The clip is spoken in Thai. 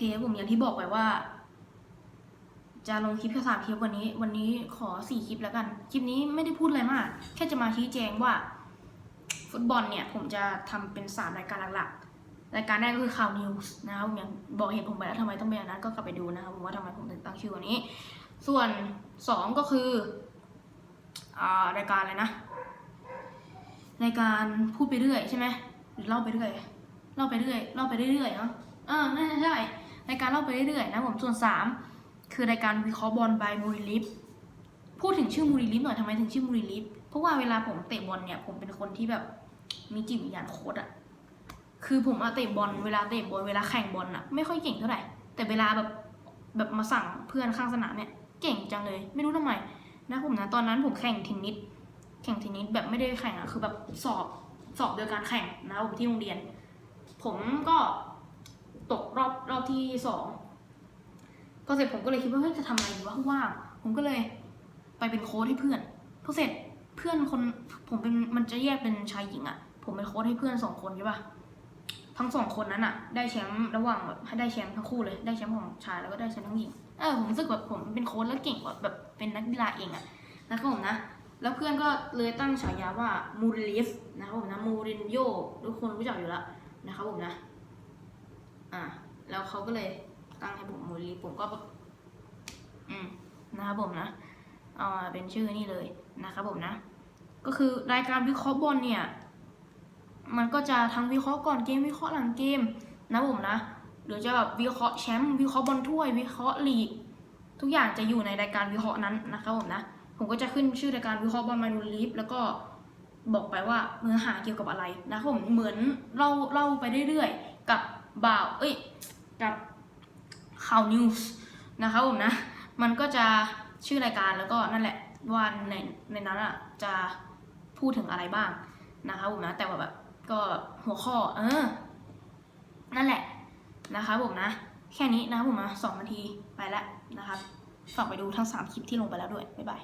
เคผมอย่างที่บอกไปว่า จะลงคลิปแค่สามคลิปวันนี้ วันนี้ขอสี่คลิปแล้วกัน คลิปนี้ไม่ได้พูดอะไรมาก แค่จะมาชี้แจงว่า ฟุตบอลเนี่ย ผมจะทำเป็นสามรายการหลักๆรายการแรกก็คือข่าวนิวส์นะครับผมอย่างบอกเหตุผมไปแล้วทำไมต้องเป็นอย่างนั้นก็กลับไปดูนะครับผมว่าทำไมผมถึงตั้งชื่อวันนี้ ส่วนสองก็คืออรายการอะไรนะรายการพูดไปเรื่อยใช่ไหมหรือเล่าไปเรื่อยเล่าไปเรื่อยเล่าไปเรื่อยเนาะเออน่าจะใช่ รายการเล่าไปเรื่อยๆนะผมส่วนสามคือรายการวิเคราะห์บอลบายมูริลิฟพูดถึงชื่อมูริลิฟหน่อยทำไมถึงชื่อมูริลิฟเพราะว่าเวลาผมเตะบอลเนี่ยผมเป็นคนที่แบบมีจิตวิญญาณโค้ดอะคือผมอะเตะบอลเวลาเตะบอลเวลาแข่งบอลอะไม่ค่อยเก่งเท่าไหร่แต่เวลาแบบแบบมาสั่งเพื่อนข้างสนามเนี่ยเก่งจังเลย ไม่รู้ทำไมนะผมนะตอนนั้นผมแข่งเทนนิสแข่งเทนนิสแบบไม่ได้แข่งอะคือแบบสอบสอบโดยการแข่งนะผมที่โรงเรียน ผมก็ ตกรอบรอบที่สองพอเสร็จผมก็เลยคิดว่าเฮ้ยจะทำอะไรดีวะว่างผมก็เลยไปเป็นโค้ชให้เพื่อนพอเสร็จเพื่อนคนผมเป็นมันจะแยกเป็นชายหญิงอะผมเป็นโค้ชให้เพื่อนสองคนใช่ปะทั้งสองคนนั้นอะได้แชมป์ระหว่างแบบให้ได้แชมป์ทั้งคู่เลยได้แชมป์ของชายแล้วก็ได้แชมป์ทั้งหญิงเออผมรู้สึกแบบผมเป็นโค้ชแล้วเก่งกว่าแบบเป็นนักกีฬาเองอะนะครับผมนะแล้วเพื่อนก็เลยตั้งฉายาว่ามูริลิฟนะครับผมนะมูรินโญ่ทุกคนรู้จักอยู่แล้วนะครับผมนะ เขาก็เลยตั้งให้ผมมูริลิฟผมก็ อืมนะครับผมนะเอาเป็นชื่อนี่เลยนะครับผมนะ ก็คือรายการวิเคราะห์บอลเนี่ย มันก็จะทั้งวิเคราะห์ก่อนเกมวิเคราะห์หลังเกมนะผมนะหรือจะแบบวิเคราะห์แชมป์วิเคราะห์บอลถ้วย วิเคราะห์ลีก ทุกอย่างจะอยู่ในรายการวิเคราะห์นั้นนะครับผมนะผมก็จะขึ้นชื่อรายการวิเคราะห์บอลมานูลีฟแล้วก็บอกไปว่าเนื้อหาเกี่ยวกับอะไรนะครับผมเหมือนเล่าเล่าไปเรื่อยๆ กับบ่าว เอ้ย กับข่าวนิวส์นะครับผมนะ มันก็จะชื่อรายการแล้วก็นั่นแหละว่าในในนั้นอะจะพูดถึงอะไรบ้างนะครับผมนะแต่ว่าแบบก็หัวข้อเออ นั่นแหละนะครับผมนะ แค่นี้นะครับผมนะสองนาทีไปแล้วนะครับฝากไปดูทั้ง3คลิปที่ลงไปแล้วด้วย บ๊ายบาย